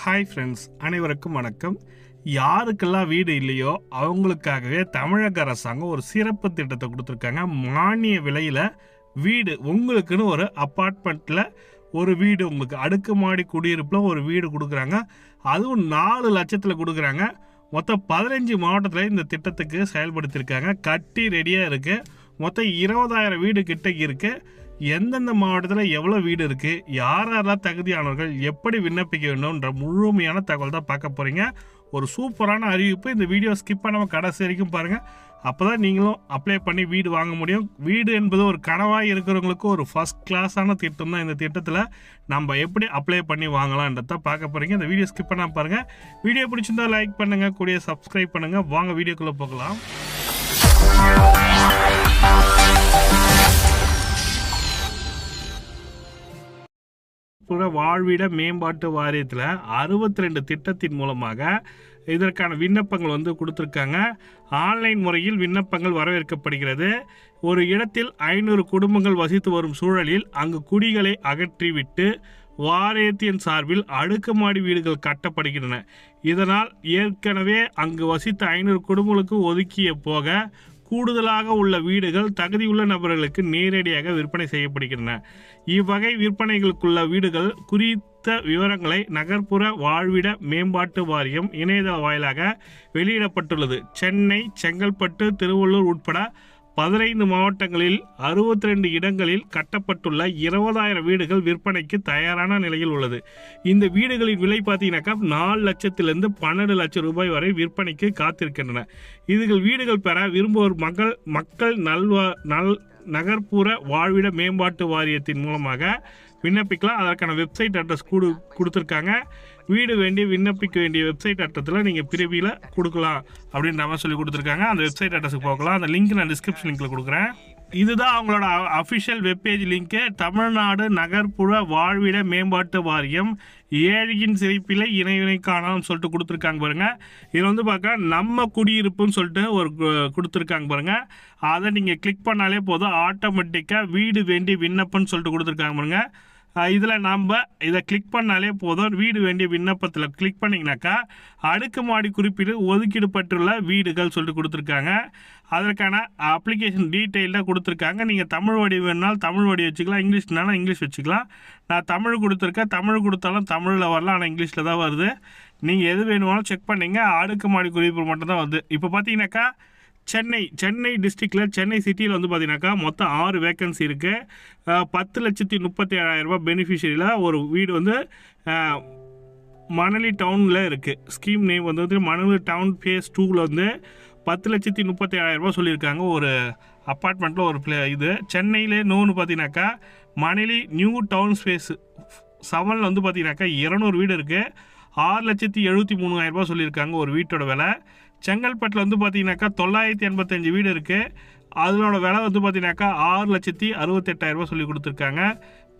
Hi friends அனைவருக்கும் வணக்கம். யாருக்கெல்லாம் வீடு இல்லையோ அவங்களுக்காகவே தமிழக அரசாங்கம் ஒரு சிறப்பு திட்டத்தை கொடுத்துருக்காங்க. மானிய விலையில் வீடு உங்களுக்குன்னு ஒரு அப்பார்ட்மெண்ட்டில் ஒரு வீடு உங்களுக்கு அடுக்குமாடி குடியிருப்பில் ஒரு வீடு கொடுக்குறாங்க. அதுவும் நாலு லட்சத்தில் கொடுக்குறாங்க. மொத்தம் பதினஞ்சு மாவட்டத்தில் இந்த திட்டத்துக்கு செயல்படுத்தியிருக்காங்க. கட்டி ரெடியாக இருக்குது மொத்தம் இருபதாயிரம் வீடு கிட்ட இருக்குது எந்தெந்த மாவட்டத்தில் எவ்வளோ வீடு இருக்குது யார் யாரெல்லாம் தகுதியானவர்கள் எப்படி விண்ணப்பிக்க வேண்டும்ன்ற முழுமையான தகவல் தான் பார்க்க போகிறீங்க ஒரு சூப்பரான அறிவிப்பு. இந்த வீடியோ ஸ்கிப் பண்ணாமல் கடைசி வரைக்கும் பாருங்கள் அப்போ தான் நீங்களும் அப்ளை பண்ணி வீடு வாங்க முடியும். வீடு என்பது ஒரு கனவாக இருக்கிறவங்களுக்கு ஒரு ஃபஸ்ட் கிளாஸான திட்டம் தான் இந்த திட்டத்தில். நம்ம எப்படி அப்ளை பண்ணி வாங்கலாம்ன்றத பார்க்க போகிறீங்க இந்த வீடியோ ஸ்கிப் பண்ணாமல் பாருங்கள் வீடியோ பிடிச்சிருந்தால் லைக் பண்ணுங்கள் கூடிய சப்ஸ்கிரைப் பண்ணுங்கள் வாங்க வீடியோக்குள்ளே போகலாம். புற வாழ்விட மேம்பாட்டு வாரியத்தில் அறுபத்தி ரெண்டு திட்டத்தின் மூலமாக இதற்கான விண்ணப்பங்கள் வந்து கொடுத்துருக்காங்க. ஆன்லைன் முறையில் விண்ணப்பங்கள் வரவேற்கப்படுகிறது. ஒரு இடத்தில் ஐநூறு குடும்பங்கள் வசித்து வரும் சூழலில் அங்கு குடிகளை அகற்றிவிட்டு வாரியத்தின் சார்பில் அடுக்குமாடி வீடுகள் கட்டப்படுகின்றன. இதனால் ஏற்கனவே அங்கு வசித்த ஐநூறு குடும்பங்களுக்கு ஒதுக்கிய போக கூடுதலாக உள்ள வீடுகள் தகுதியுள்ள நபர்களுக்கு நேரடியாக விற்பனை செய்யப்படுகின்றன. இவ்வகை விற்பனைகளுக்குள்ள வீடுகள் குறித்த விவரங்களை நகர்ப்புற வாழ்விட மேம்பாட்டு வாரியம் இணையதள வாயிலாக வெளியிடப்பட்டுள்ளது. சென்னை செங்கல்பட்டு திருவள்ளூர் உட்பட பதினைந்து மாவட்டங்களில் அறுபத்தி ரெண்டு இடங்களில் கட்டப்பட்டுள்ள இருபதாயிரம் வீடுகள் விற்பனைக்கு தயாரான நிலையில் உள்ளது. இந்த வீடுகளின் விலை பார்த்தீங்கன்னாக்கா நாலு லட்சத்திலிருந்து பன்னெண்டு லட்சம் ரூபாய் வரை விற்பனைக்கு காத்திருக்கின்றன. இதுகள் வீடுகள் பெற விரும்புவோர் மக்கள் மக்கள் நல்வா நல் நகர்ப்புற வாழ்விட மேம்பாட்டு வாரியத்தின் மூலமாக விண்ணப்பிக்கலாம். அதற்கான வெப்சைட் அட்ரஸ் கொடு கொடுத்துருக்காங்க. வீடு வேண்டி விண்ணப்பிக்க வேண்டிய வெப்சைட் அட்டத்தில் நீங்கள் பிரிவியில் கொடுக்கலாம் அப்படின்ற மாதிரி சொல்லி கொடுத்துருக்காங்க. அந்த வெப்சைட் அட்ரஸுக்கு போகலாம். அந்த லிங்க் நான் டிஸ்கிரிப்ஷன் லிங்க்கில் கொடுக்குறேன். இதுதான் அவங்களோட அஃபிஷியல் வெப்பேஜ் லிங்க்கு தமிழ்நாடு நகர்ப்புற வாழ்விட மேம்பாட்டு வாரியம் ஏழையின் சிரிப்பில் இணைவினை காணாமல் சொல்லிட்டு கொடுத்துருக்காங்க பாருங்கள் இதில் வந்து பார்க்க நம்ம குடியிருப்புன்னு சொல்லிட்டு ஒரு கொடுத்துருக்காங்க பாருங்கள் அதை நீங்கள் கிளிக் பண்ணாலே போதும். ஆட்டோமேட்டிக்காக வீடு வேண்டி விண்ணப்பம்னு சொல்லிட்டு கொடுத்துருக்காங்க பாருங்கள் இதில் நம்ம இதை கிளிக் பண்ணாலே போதும். வீடு வேண்டிய விண்ணப்பத்தில் கிளிக் பண்ணிங்கனாக்கா அடுக்குமாடி குறிப்பிட ஒதுக்கீடு பட்டுள்ள வீடுகள் சொல்லிட்டு கொடுத்துருக்காங்க. அதற்கான அப்ளிகேஷன் டீட்டெயிலாக கொடுத்துருக்காங்க. நீங்கள் தமிழ் வடி வேணுனாலும் தமிழ் வடி வச்சுக்கலாம். இங்கிலீஷ்னாலும் இங்கிலீஷ் வச்சுக்கலாம். நான் தமிழ் கொடுத்துருக்கேன் தமிழ் கொடுத்தாலும் தமிழில் வரலாம் ஆனால் இங்கிலீஷில் தான் வருது. நீங்கள் எது வேணுமாலும் செக் பண்ணீங்க. அடுக்குமாடி குறிப்பு மட்டும் தான் வருது. இப்போ பார்த்தீங்கன்னாக்கா சென்னை சென்னை டிஸ்ட்ரிக்டில் சென்னை சிட்டியில் வந்து பார்த்தீங்கன்னாக்கா மொத்தம் ஆறு வேக்கன்சி இருக்குது பத்து லட்சத்தி முப்பத்தி ஏழாயிரரூபா பெனிஃபிஷரியில் ஒரு வீடு வந்து மணலி டவுனில் இருக்குது ஸ்கீம் நேம் வந்து மணலி டவுன் ஃபேஸ் டூவில் வந்து பத்து லட்சத்தி முப்பத்தி ஏழாயிரரூபா சொல்லியிருக்காங்க. ஒரு அப்பார்ட்மெண்ட்டில் ஒரு பிளே இது. சென்னையிலே இன்னொன்று பார்த்தீங்கன்னாக்கா மணலி நியூ டவுன் ஸ்பேஸ் செவனில் வந்து பார்த்தீங்கன்னாக்கா இரநூறு வீடு இருக்குது ஆறு லட்சத்தி எழுபத்தி மூணாயிரம் சொல்லியிருக்காங்க ஒரு வீட்டோட விலை. செங்கல்பட்டில் வந்து பார்த்தீங்கன்னாக்கா தொள்ளாயிரத்தி எண்பத்தஞ்சு வீடு இருக்குது அதனோட விலை வந்து பார்த்தீங்கன்னாக்கா ஆறு லட்சத்தி அறுபத்தெட்டாயிரம் ரூபாய் சொல்லி கொடுத்துருக்காங்க.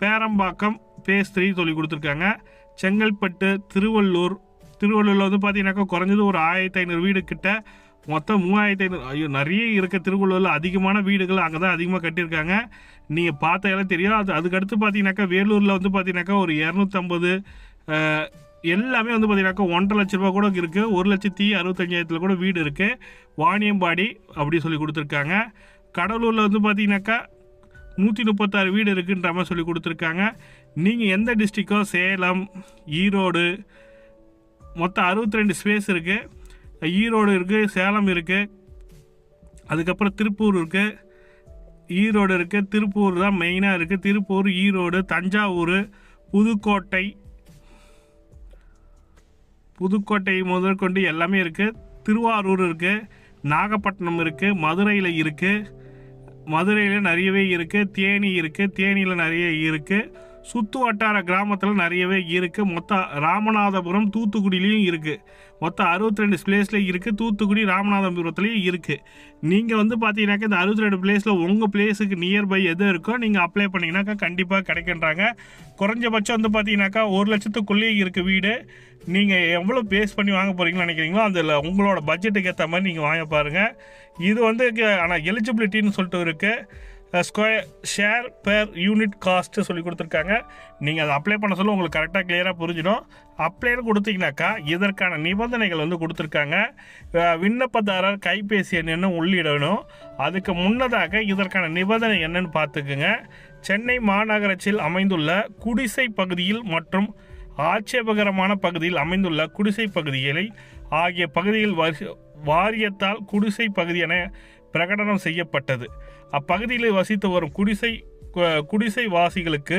பேரம்பாக்கம் பேஸ் த்ரீ சொல்லி கொடுத்துருக்காங்க. செங்கல்பட்டு திருவள்ளூர் திருவள்ளூரில் வந்து பார்த்தீங்கன்னாக்கா குறைஞ்சது ஒரு ஆயிரத்தி ஐநூறு வீடு கிட்ட. மொத்தம் மூவாயிரத்தி ஐநூறு ஐயோ நிறைய இருக்க திருவள்ளூரில் அதிகமான வீடுகள் அங்கே தான் அதிகமாக கட்டியிருக்காங்க நீங்கள் பார்த்தாலே தெரியும். அது அதுக்கடுத்து பார்த்தீங்கன்னாக்கா வேலூரில் வந்து பார்த்தீங்கன்னாக்கா ஒரு இரநூத்தம்பது எல்லாமே வந்து பார்த்தீங்கன்னாக்கா ஒன்றரை லட்ச ரூபா கூட இருக்குது ஒரு லட்சத்தி அறுபத்தஞ்சாயிரத்தில் கூட வீடு இருக்குது வாணியம்பாடி அப்படி சொல்லி கொடுத்துருக்காங்க. கடலூரில் வந்து பார்த்தீங்கன்னாக்கா நூற்றி முப்பத்தாறு வீடு இருக்குன்ற மாதிரி சொல்லி கொடுத்துருக்காங்க. நீங்கள் எந்த டிஸ்ட்ரிக்கோ சேலம் ஈரோடு மொத்தம் அறுபத்தி ரெண்டு ஸ்பேஸ் இருக்குது ஈரோடு இருக்குது சேலம் இருக்குது அதுக்கப்புறம் திருப்பூர் இருக்குது ஈரோடு இருக்குது திருப்பூர் தான் மெயினாக இருக்குது திருப்பூர் ஈரோடு தஞ்சாவூர் புதுக்கோட்டை புதுக்கோட்டை முதற்கொண்டு எல்லாமே இருக்குது திருவாரூர் இருக்குது நாகப்பட்டினம் இருக்குது மதுரையில் இருக்குது மதுரையில் நிறையவே இருக்குது தேனி இருக்குது தேனியில் நிறைய இருக்குது சுற்று வட்டார கிராமத்தில் நிறையவே இருக்குது மொத்தம் ராமநாதபுரம் தூத்துக்குடியிலையும் இருக்குது மொத்தம் அறுபத்தி ரெண்டு பிளேஸில் இருக்குது தூத்துக்குடி ராமநாதபுரத்துலேயும் இருக்குது நீங்கள் வந்து பார்த்தீங்கன்னாக்கா இந்த அறுபத்தி ரெண்டு பிளேஸில் உங்கள் பிளேஸுக்கு நியர்பை எது இருக்கோ நீங்கள் அப்ளை பண்ணிங்கனாக்கா கண்டிப்பாக கிடைக்கின்றாங்க. குறைஞ்சபட்சம் வந்து பார்த்தீங்கன்னாக்கா ஒரு லட்சத்துக்குள்ளேயே இருக்குது வீடு. நீங்கள் எவ்வளோ பேஸ் பண்ணி வாங்க போகிறீங்கன்னு நினைக்கிறீங்களோ அதில் உங்களோட பட்ஜெட்டுக்கு ஏற்ற மாதிரி நீங்கள் வாங்க பாருங்கள் இது வந்து ஆனால் எலிஜிபிலிட்டின்னு சொல்லிட்டு இருக்குது square share per unit cost சொல்லி கொடுத்துருக்காங்க. நீங்கள் அதை அப்ளை பண்ண சொல்ல உங்களுக்கு கரெக்டாக கிளியராக புரிஞ்சிடும். அப்ளைன்னு கொடுத்தீங்கனாக்கா இதற்கான நிபந்தனைகள் வந்து கொடுத்துருக்காங்க. விண்ணப்பதாரர் கைபேசி எண் என்ன உள்ளிடணும். அதுக்கு முன்னதாக இதற்கான நிபந்தனை என்னன்னு பார்த்துக்குங்க. சென்னை மாநகராட்சியில் அமைந்துள்ள குடிசை பகுதியில் மற்றும் ஆட்சேபகரமான பகுதியில் அமைந்துள்ள குடிசை பகுதிகளை ஆகிய பகுதியில் வரி- வாரியத்தால் குடிசை பகுதி என பிரகடனம் செய்யப்பட்டது. அப்பகுதியில் வசித்து வரும் குடிசை குடிசை வாசிகளுக்கு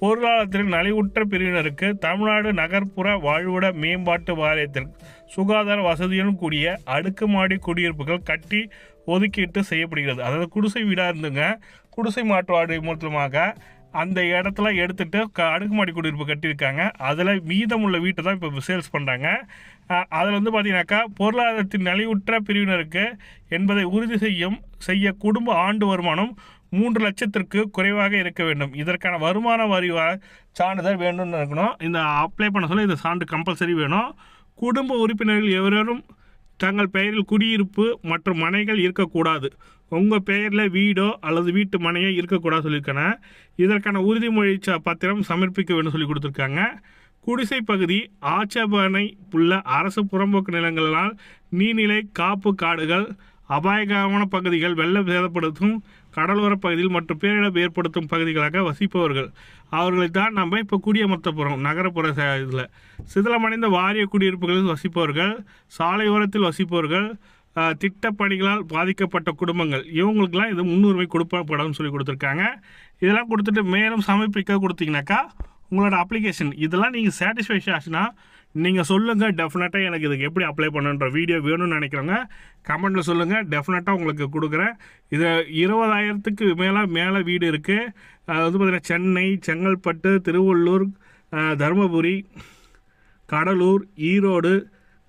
பொருளாதாரத்தில் நலிவுற்ற பிரிவினருக்கு தமிழ்நாடு நகர்ப்புற வாழ்விட மேம்பாட்டு வாரியத்திற்கு சுகாதார வசதியுடன் கூடிய அடுக்குமாடி குடியிருப்புகள் கட்டி ஒதுக்கீட்டு செய்யப்படுகிறது. அதாவது குடிசை வீடாக இருந்துங்க குடிசை மாற்று வார்டு மூலமாக அந்த இடத்துல எடுத்துட்டு க அடுக்குமாடி குடியிருப்பு கட்டியிருக்காங்க. அதில் மீதமுள்ள வீட்டை தான் இப்போ சேல்ஸ் பண்ணுறாங்க அதில் வந்து பார்த்தீங்கன்னாக்கா பொருளாதாரத்தின் நலிவுற்ற பிரிவினருக்கு என்பதை உறுதி செய்யும் செய்ய குடும்ப ஆண்டு வருமானம் மூன்று லட்சத்திற்கு குறைவாக இருக்க வேண்டும். இதற்கான வருமான வரி சான்றிதழ் வேணும்னு இருக்கணும். இந்த அப்ளை பண்ண சொல்ல இந்த சான்று கம்பல்சரி வேணும். குடும்ப உறுப்பினர்கள் எவரும் தங்கள் பெயரில் குடியிருப்பு மற்றும் மனைகள் இருக்கக்கூடாது. உங்கள் பெயரில் வீடோ அல்லது வீட்டு மனையோ இருக்கக்கூடாது சொல்லியிருக்காங்க இதற்கான உறுதிமொழி பத்திரம் சமர்ப்பிக்க வேண்டும் சொல்லி கொடுத்துருக்காங்க. குடிசை பகுதி ஆட்சேபனை உள்ள அரசு புறம்போக்கு நிலங்களால் நீர்நிலை காப்பு காடுகள் அபாயகரமான பகுதிகள் வெள்ளம் சேதப்படுத்தும் கடலோர பகுதியில் மற்றும் பேரிடர் ஏற்படுத்தும் பகுதிகளாக வசிப்பவர்கள். அவர்களை தான் நம்ம இப்போ குடியமர்த்த போகிறோம் நகரப்புற இதில். சிதிலமடைந்த வாரிய குடியிருப்புகளில் வசிப்பவர்கள் சாலையோரத்தில் வசிப்பவர்கள் திட்டப்பணிகளால் பாதிக்கப்பட்ட குடும்பங்கள். இவங்களுக்கெல்லாம் இது முன்னுரிமை கொடுக்கப்படும் சொல்லி கொடுத்துருக்காங்க. இதெல்லாம் கொடுத்துட்டு மேலும் சமர்ப்பிக்க கொடுத்தீங்கனாக்கா உங்களோட அப்ளிகேஷன் இதெல்லாம் நீங்கள் சாட்டிஸ்ஃபேக்ஷன் ஆச்சுன்னா நீங்கள் சொல்லுங்கள் டெஃபினட்டாக எனக்கு இதுக்கு எப்படி அப்ளை பண்ணுன்ற வீடியோ வேணும்னு நினைக்கிறவங்க கமெண்ட்டில் சொல்லுங்கள் டெஃபினட்டாக உங்களுக்கு கொடுக்குறேன். இது இருபதாயிரத்துக்கு மேலே மேலே வீடு இருக்குது அது வந்து பார்த்திங்கன்னா சென்னை செங்கல்பட்டு திருவள்ளூர் தருமபுரி கடலூர் ஈரோடு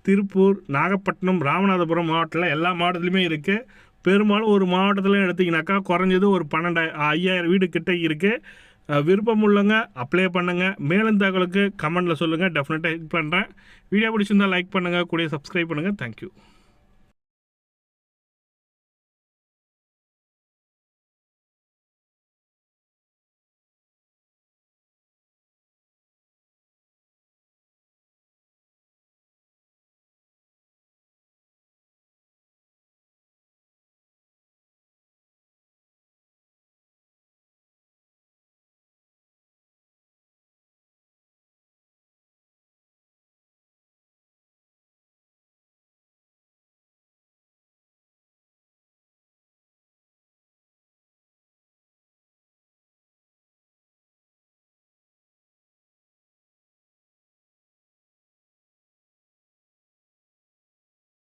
திருப்பூர் நாகப்பட்டினம் ராமநாதபுரம் மாவட்டத்தில் எல்லா மாவட்டத்துலையுமே இருக்குது பெரும்பாலும் ஒரு மாவட்டத்தில் எடுத்திங்கனாக்கா குறைஞ்சது ஒரு பன்னெண்டாயிரம் ஐயாயிரம் வீடு கிட்ட இருக்குது விருப்பம் உள்ளவங்க அப்ளை பண்ணுங்கள் மேலும் தகவலுக்கு கமெண்டில் சொல்லுங்கள் டெஃபினட்டாக ஹெல்ப் பண்ணுறேன் வீடியோ பிடிச்சிருந்தா லைக் பண்ணுங்கள் கூடிய சப்ஸ்கிரைப் பண்ணுங்கள் தேங்க்யூ